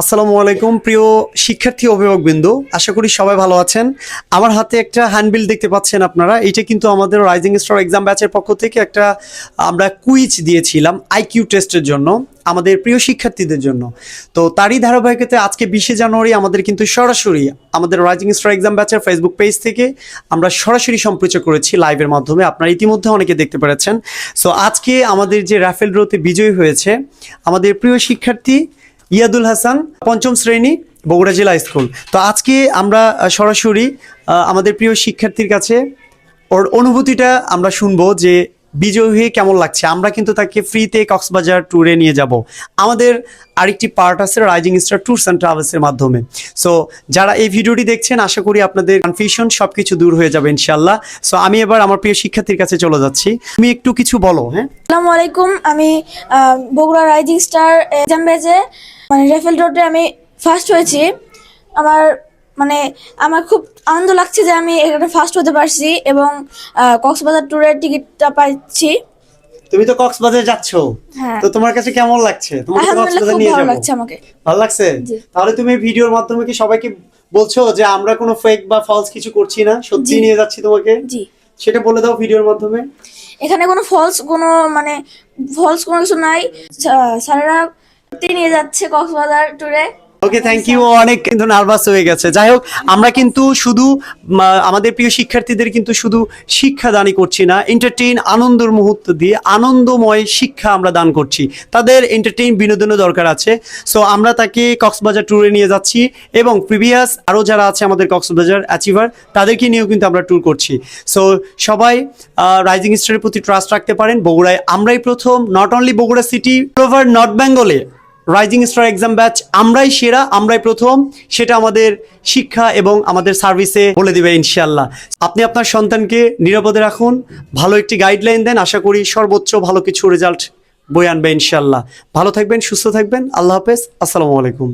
আসসালামু আলাইকুম, প্রিয় শিক্ষার্থী অভিভাবকবৃন্দ। আশা করি সবাই ভালো আছেন। আমার হাতে একটা হ্যান্ডবিল দেখতে পাচ্ছেন আপনারা। এটা কিন্তু আমাদের রাইজিং স্টার এক্সাম ব্যাচের পক্ষ থেকে একটা আমরা কুইজ দিয়েছিলাম আইকিউ টেস্টের জন্য আমাদের প্রিয় শিক্ষার্থীদের জন্য। তো তারই ধারাবাহিকতায় আজকে বিশে জানুয়ারি আমাদের কিন্তু সরাসরি আমাদের রাইজিং স্টার এক্সাম ব্যাচের ফেসবুক পেজ থেকে আমরা সরাসরি সম্প্রচার করেছি লাইভের মাধ্যমে। আপনারা ইতিমধ্যে অনেকে দেখতে পেরেছেন। সো আজকে আমাদের যে রাফেল ড্রোতে বিজয়ী হয়েছে আমাদের প্রিয় শিক্ষার্থী ইয়াদুল হাসান পঞ্চম শ্রেণি, বগুড়া জেলা স্কুল। তো আজকে আমরা সরাসরি আমাদের প্রিয় শিক্ষার্থীর কাছে ওর অনুভূতিটা আমরা শুনব যে বিজয় হয়ে কেমন লাগছে। আমরা কিন্তু তাকে ফ্রিতে কক্সবাজার ট্যুরে নিয়ে যাব। আমাদের আরেকটি পার্ট আছে রাইজিং স্টার ট্যুরস অ্যান্ড ট্রাভেলসের মাধ্যমে। সো যারা এই ভিডিওটি দেখছেন, আশা করি আপনাদের কনফিউশন সব কিছু দূর হয়ে যাবে ইনশাল্লাহ সো আমি এবার আমার প্রিয় শিক্ষার্থীর কাছে চলে যাচ্ছি। তুমি একটু কিছু বলো হ্যাঁ? আসসালামু আলাইকুম। আমি বগুড়া রাইজিং স্টার এক্সাম ব্যাচে মানে রেফেল রোডে আমি ফার্স্ট হয়েছি। আমার মানে আমার খুব আনন্দ লাগছে যে আমি এখানে ফার্স্ট হতে পারছি এবং কক্সবাজার ট্যুরের টিকিটটা পাচ্ছি তুমি তো কক্সবাজার যাচ্ছ। হ্যাঁ। তো তোমার কাছে কেমন লাগছে? তোমাকে কক্সবাজার নিয়ে যাব। লাগছে আমাকে। ভালো লাগছে? তাহলে তুমি ভিডিওর মাধ্যমে কি সবাইকে বলছো যে আমরা কোনো ফেক বা ফলস কিছু করছি না? সত্যি নিয়ে যাচ্ছি তোমাকে? জি। সেটা বলে দাও ভিডিওর মাধ্যমে। এখানে কোনো ফলস কোনো মানে ফলস কোনো কিছু নাই। স্যা- স্যারেরা সত্যি নিয়ে যাচ্ছে কক্সবাজার ট্যুরে ওকে থ্যাংক ইউ অনেক কিন্তু নার্ভাস হয়ে গেছে। যাই হোক, আমরা কিন্তু শুধু আমাদের প্রিয় শিক্ষার্থীদের কিন্তু শুধু শিক্ষা দানই করছি না এন্টারটেইন আনন্দের মুহূর্ত দিয়ে আনন্দময় শিক্ষা আমরা দান করছি। তাদের এন্টারটেইন বিনোদনের দরকার আছে। সো আমরা তাকে কক্সবাজার ট্যুরে নিয়ে যাচ্ছি এবং প্রিভিয়াস আরও যারা আছে আমাদের কক্সবাজার অ্যাচিভার তাদেরকে নিয়েও কিন্তু আমরা ট্যুর করছি। সো সবাই রাইজিং স্টারের প্রতি ট্রাস্ট রাখতে পারেন। বগুড়ায় আমরাই প্রথম not only Bogura city over north বেঙ্গলে রাইজিং স্টার এক্সাম ব্যাচ আমরাই সেরা, আমরাই প্রথম, সেটা আমাদের শিক্ষা এবং আমাদের সার্ভিসে বলে দেবে ইনশাল্লাহ আপনি আপনার সন্তানকে নিরাপদে রাখুন, ভালো একটি গাইডলাইন দেন, আশা করি সর্বোচ্চ ভালো কিছু রেজাল্ট বই আনবে ইনশাল্লাহ ভালো থাকবেন, সুস্থ থাকবেন, আল্লাহ হাফেজ, আসসালামু আলাইকুম।